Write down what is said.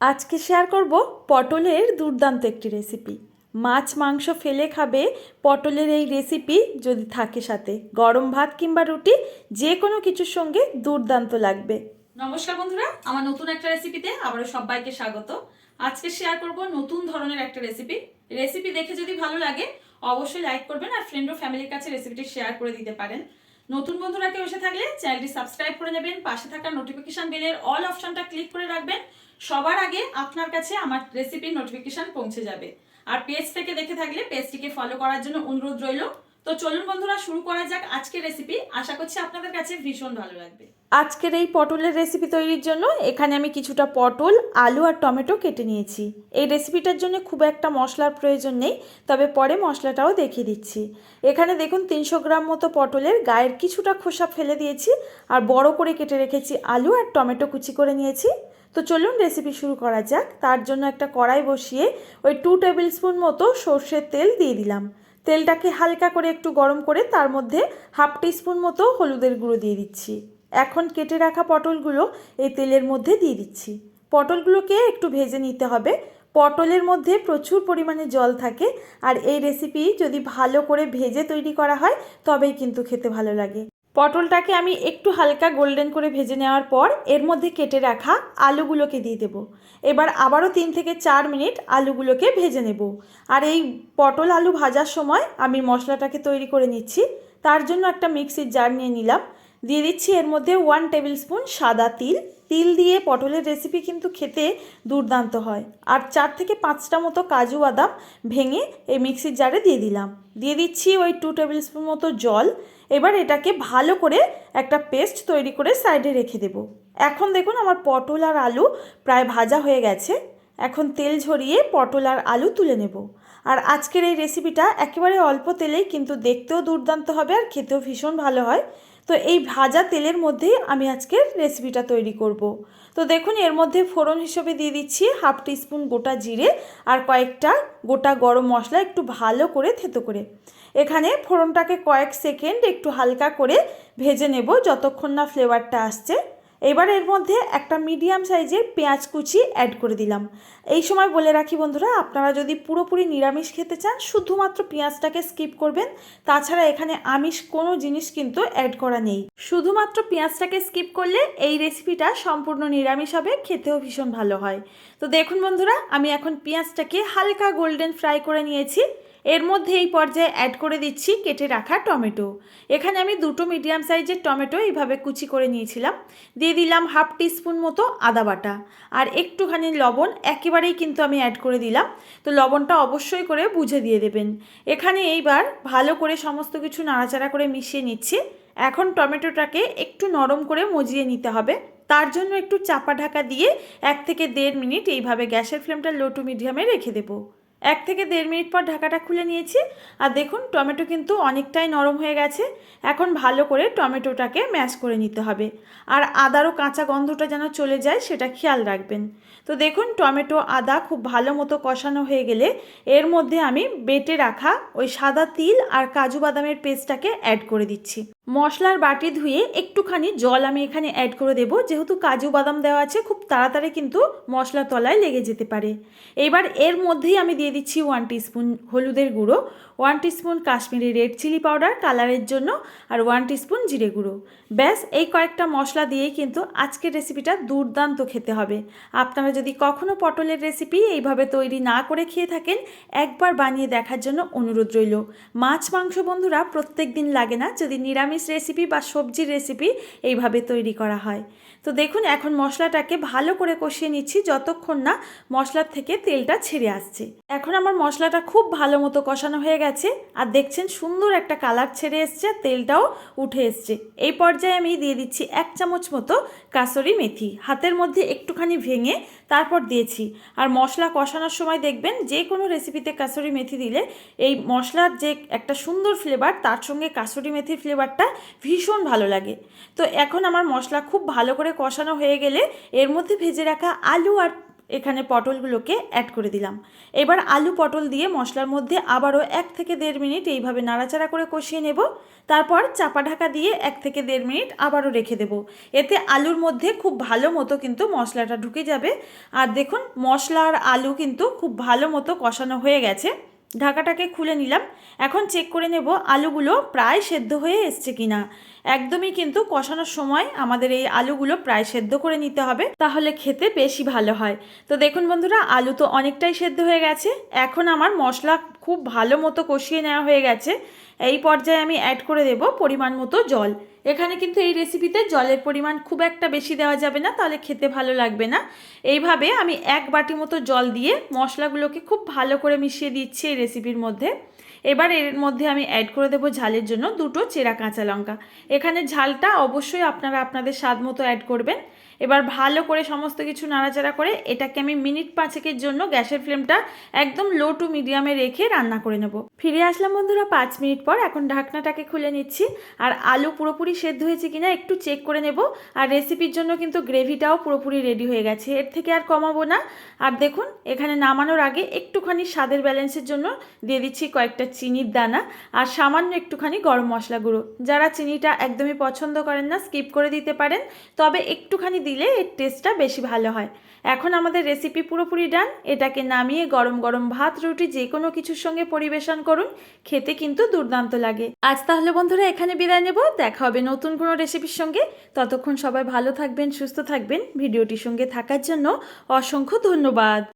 আজকে শেয়ার করব পটলের দুর্দান্ত একটি রেসিপি মাছ, মাংস ফেলে খাবে পটলের এই রেসিপি যদি থাকে সাথে। গরম ভাত কিংবা রুটি, যে কোনো কিছুর সঙ্গে দুর্দান্ত লাগবে। নমস্কার বন্ধুরা, আমার নতুন একটা রেসিপিতে আবারও সবাইকে স্বাগত। আজকে শেয়ার করব নতুন ধরনের একটা রেসিপি রেসিপি দেখে যদি ভালো লাগে, অবশ্যই লাইক করবেন আর ফ্রেন্ড ও ফ্যামিলির কাছে রেসিপিটি শেয়ার করে দিতে পারেন। নতুন বন্ধুরা কেউ এসে থাকলে চ্যানেলটি সাবস্ক্রাইব করে নেবেন, পাশে থাকা নোটিফিকেশান বেলের অল অপশনটা ক্লিক করে রাখবেন, সবার আগে আপনার কাছে আমার রেসিপির নোটিফিকেশান পৌঁছে যাবে। আর পেজ থেকে দেখে থাকলে পেজটিকে ফলো করার জন্য অনুরোধ রইল। তো চলুন বন্ধুরা, শুরু করা যাক আজকের রেসিপি আশা করছি আপনাদের কাছে ভীষণ ভালো লাগবে। আজকের এই পটলের রেসিপি তৈরির জন্য এখানে আমি কিছুটা পটল, আলু আর টমেটো কেটে নিয়েছি। এই রেসিপিটার জন্য খুব একটা মশলার প্রয়োজন নেই, তবে পরে মশলাটাও দেখিয়ে দিচ্ছি। এখানে দেখুন, তিনশো গ্রাম মতো পটলের গায়ের কিছুটা খোসা ফেলে দিয়েছি, আর বড় করে কেটে রেখেছি আলু আর টমেটো কুচি করে নিয়েছি। তো চলুন রেসিপি শুরু করা যাক। তার জন্য একটা কড়াই বসিয়ে ওই টু টেবিল স্পুন মতো সর্ষের তেল দিয়ে দিলাম। তেলটাকে হালকা করে একটু গরম করে তার মধ্যে হাফ টিস্পুন মতো হলুদের গুঁড়ো দিয়ে দিচ্ছি। এখন কেটে রাখা পটলগুলো এই তেলের মধ্যে দিয়ে দিচ্ছি। পটলগুলোকে একটু ভেজে নিতে হবে। পটলের মধ্যে প্রচুর পরিমাণে জল থাকে আর এই রেসিপি যদি ভালো করে ভেজে তৈরি করা হয়, তবেই কিন্তু খেতে ভালো লাগে। পটলটাকে আমি একটু হালকা গোল্ডেন করে ভেজে নেওয়ার পর এর মধ্যে কেটে রাখা আলুগুলোকে দিয়ে দেবো। এবার আবারও তিন থেকে চার মিনিট আলুগুলোকে ভেজে নেব। আর এই পটল আলু ভাজার সময় আমি মশলাটাকে তৈরি করে নিচ্ছি। তার জন্য একটা মিক্সির জার নিয়ে নিলাম। দিয়ে দিচ্ছি এর মধ্যে ওয়ান টেবিল স্পুন সাদা তিল। তিল দিয়ে পটলের রেসিপি কিন্তু খেতে দুর্দান্ত হয়। আর চার থেকে পাঁচটা মতো কাজু বাদাম ভেঙে এই মিক্সির জারে দিয়ে দিলাম। দিয়ে দিচ্ছি ওই টু টেবিল স্পুন মতো জল। এবার এটাকে ভালো করে একটা পেস্ট তৈরি করে সাইডে রেখে দেব। এখন দেখুন আমার পটল আর আলু প্রায় ভাজা হয়ে গেছে। এখন তেল ঝরিয়ে পটল আর আলু তুলে নেব। আর আজকের এই রেসিপিটা একেবারে অল্প তেলেই কিন্তু দেখতেও দুর্দান্ত হবে আর খেতেও ভীষণ ভালো হয়। তো এই ভাজা তেলের মধ্যেই আমি আজকের রেসিপিটা তৈরি করব। তো দেখুন, এর মধ্যে ফোড়ন হিসেবে দিয়ে দিচ্ছি হাফ টিস্পুন গোটা জিরে আর কয়েকটা গোটা গরম মশলা একটু ভালো করে থেতো করে এখানে ফোড়নটাকে কয়েক সেকেন্ড একটু হালকা করে ভেজে নেব যতক্ষণ না ফ্লেভারটা আসছে এবার এর মধ্যে একটা মিডিয়াম সাইজের পেঁয়াজ কুচি অ্যাড করে দিলাম। এই সময় বলে রাখি বন্ধুরা, আপনারা যদি পুরোপুরি নিরামিষ খেতে চান, শুধুমাত্র পেঁয়াজটাকে স্কিপ করবেন। তাছাড়া এখানে আমিষ কোনো জিনিস কিন্তু অ্যাড করা নেই। শুধুমাত্র পেঁয়াজটাকে স্কিপ করলে এই রেসিপিটা সম্পূর্ণ নিরামিষ হবে, খেতেও ভীষণ ভালো হয়। তো দেখুন বন্ধুরা, আমি এখন পেঁয়াজটাকে হালকা গোল্ডেন ফ্রাই করে নিয়েছি। এর মধ্যে এই পর্যায়ে অ্যাড করে দিচ্ছি কেটে রাখা টমেটো। এখানে আমি দুটো মিডিয়াম সাইজের টমেটো এইভাবে কুচি করে নিয়েছিলাম। দিয়ে দিলাম হাফ টিস্পুন মতো আদা বাটা। আর একটুখানি লবণ একেবারেই কিন্তু আমি অ্যাড করে দিলাম। তো লবণটা অবশ্যই করে বুঝে দিয়ে দেবেন। এখানে এইবার ভালো করে সমস্ত কিছু নাড়াচাড়া করে মিশিয়ে নিচ্ছি। এখন টমেটোটাকে একটু নরম করে মজিয়ে নিতে হবে। তার জন্য একটু চাপা ঢাকা দিয়ে এক থেকে দেড় মিনিট এইভাবে গ্যাসের ফ্লেমটা লো টু মিডিয়ামে রেখে দেবো। এক থেকে দেড় মিনিট পর ঢাকাটা খুলে নিয়েছি। আর দেখুন, টমেটো কিন্তু অনেকটাই নরম হয়ে গেছে। এখন ভালো করে টমেটোটাকে ম্যাশ করে নিতে হবে। আর আদারও কাঁচা গন্ধটা যেন চলে যায়, সেটা খেয়াল রাখবেন। তো দেখুন, টমেটো, আদা খুব ভালো মতো কষানো হয়ে গেলে এর মধ্যে আমি বেটে রাখা ওই সাদা তিল আর কাজু বাদামের পেস্টটাকে অ্যাড করে দিচ্ছি। মশলার বাটি ধুয়ে একটুখানি জল আমি এখানে অ্যাড করে দেব। যেহেতু কাজু বাদাম দেওয়া আছে, খুব তাড়াতাড়ি কিন্তু মশলা তলায় লেগে যেতে পারে। এবার এর মধ্যেই আমি দিয়ে দিচ্ছি ওয়ান টিস্পুন হলুদের গুঁড়ো one teaspoon Kashmiri red chilli powder কালারের জন্য, আর ওয়ান টিস্পুন জিরে গুঁড়ো। ব্যাস, এই কয়েকটা মশলা দিয়েই কিন্তু আজকের রেসিপিটা দুর্দান্ত খেতে হবে। আপনারা যদি কখনও পটলের রেসিপি এইভাবে তৈরি না করে খেয়ে থাকেন, একবার বানিয়ে দেখার জন্য অনুরোধ রইল। মাছ, মাংস বন্ধুরা প্রত্যেক দিন লাগে না। যদি নিরামিষ রেসিপি বা সবজির রেসিপি এইভাবে তৈরি করা হয়। তো দেখুন, এখন মশলাটাকে ভালো করে কষিয়ে নিচ্ছি যতক্ষণ না মশলার থেকে তেলটা ছেড়ে আসছে। এখন আমার মশলাটা খুব ভালো মতো কষানো হয়ে গেছে আর দেখছেন সুন্দর একটা কালার ছেড়ে এসছে, তেলটাও উঠে এসছে। এই পর্যায়ে আমি দিয়ে দিচ্ছি এক চামচ মতো কাসরি মেথি। হাতের মধ্যে একটুখানি ভেঙে তারপর দিয়েছি। আর মশলা কষানোর সময় দেখবেন যে কোনো রেসিপিতে কাসরি মেথি দিলে এই মশলার যে একটা সুন্দর ফ্লেভার তার সঙ্গে কাসরি মেথির ফ্লেভারটা ভীষণ ভালো লাগে। তো এখন আমার মশলা খুব ভালো করে কষানো হয়ে গেলে এর মধ্যে ভেজে রাখা আলু আর এখানে পটলগুলোকে অ্যাড করে দিলাম। এবার আলু পটল দিয়ে মশলার মধ্যে আবারও এক থেকে দেড় মিনিট এইভাবে নাড়াচাড়া করে কষিয়ে নেব। তারপর চাপা ঢাকা দিয়ে এক থেকে দেড় মিনিট আবারও রেখে দেব। এতে আলুর মধ্যে খুব ভালো মতো কিন্তু মশলাটা ঢুকে যাবে। আর দেখুন, মশলা আর আলু কিন্তু খুব ভালো মতো কষানো হয়ে গেছে। ঢাকাটাকে খুলে নিলাম। এখন চেক করে নেব আলুগুলো প্রায় সেদ্ধ হয়ে এসছে কিনা। একদমই কিন্তু কষানোর সময় আমাদের এই আলুগুলো প্রায় সেদ্ধ করে নিতে হবে, তাহলে খেতে বেশি ভালো হয়। তো দেখুন বন্ধুরা, আলু তো অনেকটাই সেদ্ধ হয়ে গেছে। এখন আমার মশলা খুব ভালো মতো কষিয়ে নেওয়া হয়ে গেছে। এই পর্যায়ে আমি অ্যাড করে দেব পরিমাণ মতো জল। এখানে কিন্তু এই রেসিপিতে জলের পরিমাণ খুব একটা বেশি দেওয়া যাবে না, তাহলে খেতে ভালো লাগবে না। এইভাবে আমি এক বাটি মতো জল দিয়ে মশলাগুলোকে খুব ভালো করে মিশিয়ে দিচ্ছি এই রেসিপির মধ্যে। এবার এর মধ্যে আমি অ্যাড করে দেবো ঝালের জন্য দুটো চেরা কাঁচা লঙ্কা। এখানে ঝালটা অবশ্যই আপনারা আপনাদের স্বাদ মতো অ্যাড করবেন। এবার ভালো করে সমস্ত কিছু নাড়াচাড়া করে এটাকে আমি মিনিট পাঁচেকের জন্য গ্যাসের ফ্লেমটা একদম লো টু মিডিয়ামে রেখে রান্না করে নেব। ফিরে আসলাম বন্ধুরা পাঁচ মিনিট পর, এখন ঢাকনাটাকে খুলে নিচ্ছি। আর আলু পুরোপুরি সেদ্ধ হয়েছে কিনা একটু চেক করে নেব। আর রেসিপির জন্য কিন্তু গ্রেভিটাও পুরোপুরি রেডি হয়ে গেছে। এর থেকে আর কমাবো না। আর দেখুন, এখানে নামানোর আগে একটুখানি স্বাদের ব্যালেন্সের জন্য দিয়ে দিচ্ছি কয়েকটা চিনির দানা। আর সামান্য একটুখানি গরম মশলা গুঁড়ো। যারা চিনিটা একদমই পছন্দ করেন না স্কিপ করে দিতে পারেন। তবে একটুখানি দিলে এর টেস্টটা বেশি ভালো হয়। এখন আমাদের রেসিপি পুরোপুরি ডান এটাকে নামিয়ে গরম গরম ভাত, রুটি, যে কোনো কিছুর সঙ্গে পরিবেশন করুন। খেতে কিন্তু দুর্দান্ত লাগে। আজ তাহলে বন্ধুরা এখানে বিদায় নেব। দেখা হবে নতুন কোনো রেসিপির সঙ্গে। ততক্ষণ সবাই ভালো থাকবেন, সুস্থ থাকবেন। ভিডিওটির সঙ্গে থাকার জন্য অসংখ্য ধন্যবাদ।